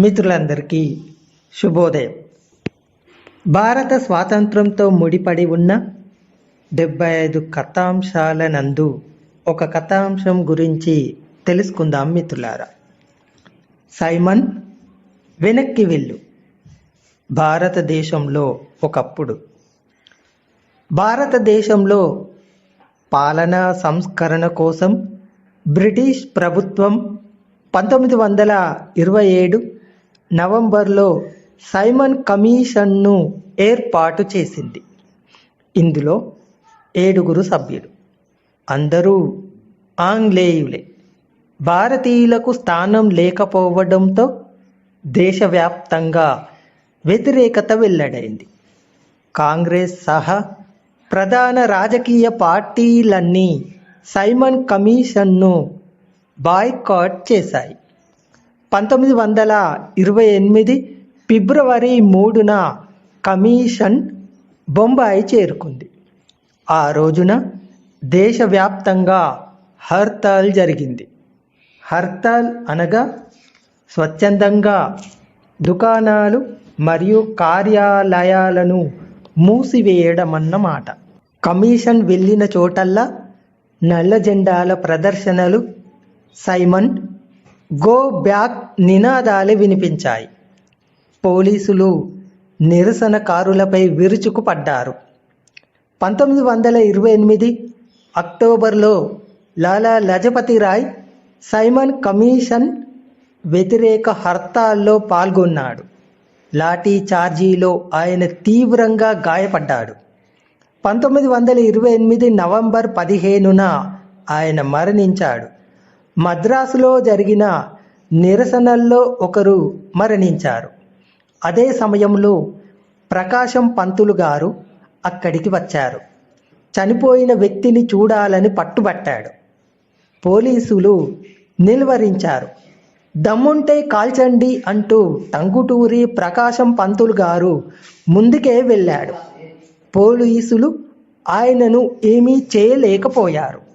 మిత్రులందరికీ శుభోదయం. భారత స్వాతంత్రంతో ముడిపడి ఉన్న డెబ్బై ఐదు కథాంశాల నందు ఒక కథాంశం గురించి తెలుసుకుందాం మిత్రులారా. సైమన్ వెనక్కి వెళ్ళు. భారతదేశంలో ఒకప్పుడు. భారతదేశంలో పాలనా సంస్కరణ కోసం బ్రిటిష్ ప్రభుత్వం పంతొమ్మిది వందల ఇరవై ఏడు నవంబర్లో సైమన్ కమిషన్ను ఏర్పాటు చేసింది. ఇందులో ఏడుగురు సభ్యులు అందరూ ఆంగ్లేయులే. భారతీయులకు స్థానం లేకపోవడంతో దేశవ్యాప్తంగా వ్యతిరేకత వెల్లడైంది. కాంగ్రెస్ సహా ప్రధాన రాజకీయ పార్టీలన్నీ సైమన్ కమిషన్ను బాయ్కాట్ చేశాయి. పంతొమ్మిది వందల ఇరవై ఎనిమిది ఫిబ్రవరి మూడున కమిషన్ బొంబాయి చేరుకుంది. ఆ రోజున దేశవ్యాప్తంగా హర్తాల్ జరిగింది. హర్తాల్ అనగా స్వచ్ఛందంగా దుకాణాలు మరియు కార్యాలయాలను మూసివేయడం అన్నమాట కమిషన్ వెళ్ళిన చోటల్లా నల్ల జెండాల ప్రదర్శనలు సైమన్ గో బ్యాక్ నినాదాలు వినిపించాయి. పోలీసులు నిరసనకారులపై విరుచుకుపడ్డారు. పంతొమ్మిది వందల ఇరవై ఎనిమిది అక్టోబర్లో లాలా లజపతి రాయ్ సైమన్ కమిషన్ వ్యతిరేక హర్తాల్లో పాల్గొన్నాడు. లాఠీ చార్జీలో ఆయన తీవ్రంగా గాయపడ్డాడు. పంతొమ్మిది వందల ఇరవై ఎనిమిది నవంబర్ పదిహేనున ఆయన మరణించాడు. మద్రాసులో జరిగిన నిరసనల్లో ఒకరు మరణించారు. అదే సమయంలో ప్రకాశం పంతులు గారు అక్కడికి వచ్చారు. చనిపోయిన వ్యక్తిని చూడాలని పట్టుబట్టాడు. పోలీసులు నిలువరించారు. దమ్ముంటే కాల్చండి అంటూ టంగుటూరి ప్రకాశం పంతులు గారు ముందుకే వెళ్ళాడు. పోలీసులు ఆయనను ఏమీ చేయలేకపోయారు.